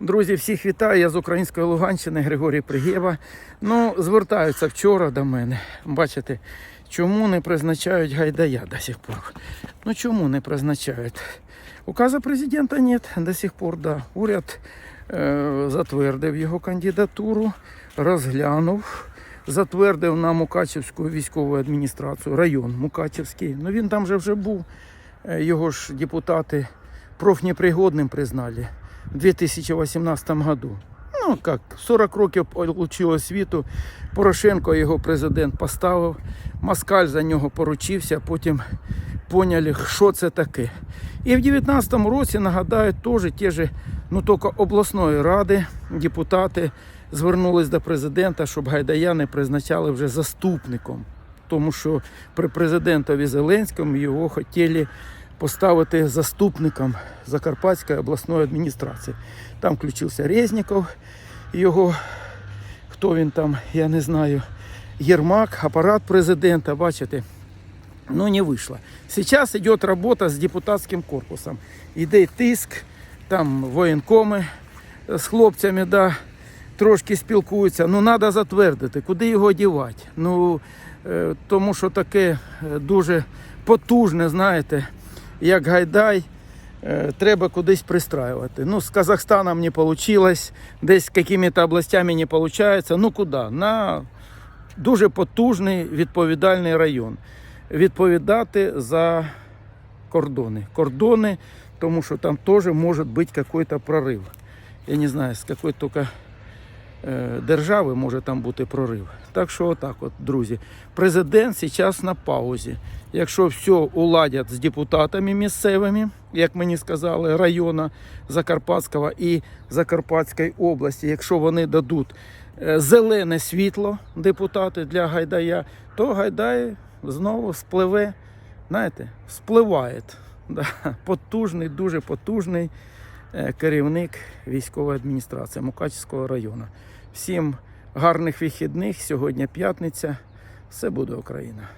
Друзі, всіх вітаю. Я з української Луганщини, Григорій Пригєва. Ну, звертаються вчора до мене. Бачите, чому не призначають Гайдая до сих пор? Ну чому не призначають? Указа президента нет до сих пор, да. Уряд е, затвердив його кандидатуру, розглянув, затвердив на Мукачівську військову адміністрацію, район Мукачівський. Ну він там же вже був. Е, Його ж депутати профнепригодним признали в 2018 году. Ну як, 40 років отримав освіту, Порошенко його президент поставив, Москаль за нього поручився, потім поняли, що це таке. І в 2019 році, нагадаю, теж ті ж, ну тільки обласної ради депутати звернулись до президента, щоб Гайдая не призначали вже заступником. Тому що при президентові Зеленському його хотіли поставити заступником Закарпатської обласної адміністрації. Там включився Резніков, його, хто він там, я не знаю, Єрмак, апарат президента, бачите, ну не вийшло. Зараз йде робота з депутатським корпусом. Йде тиск, там воєнкоми з хлопцями, да, трошки спілкуються. Ну, треба затвердити, куди його дівати. Ну, е, тому що таке е, дуже потужне, знаєте, як Гайдай, е, треба кудись пристраювати. Ну, з Казахстаном не вийшло, десь якими-то областями не виходить. Ну куди? На дуже потужний відповідальний район. Відповідати за кордони. Кордони, тому що там теж може бути якийсь прорив. Я не знаю, з якої тільки держави може там бути прорив. Так що отак от, друзі. Президент зараз на паузі. Якщо все уладять з депутатами місцевими, як мені сказали, району Закарпатського і Закарпатської області, якщо вони дадуть е, зелене світло депутати для Гайдая, то Гайдай знову спливе, знаєте, спливає. Да. Потужний, дуже потужний е, керівник військової адміністрації Мукачівського району. Всім гарних вихідних. Сьогодні п'ятниця. Все буде Україна.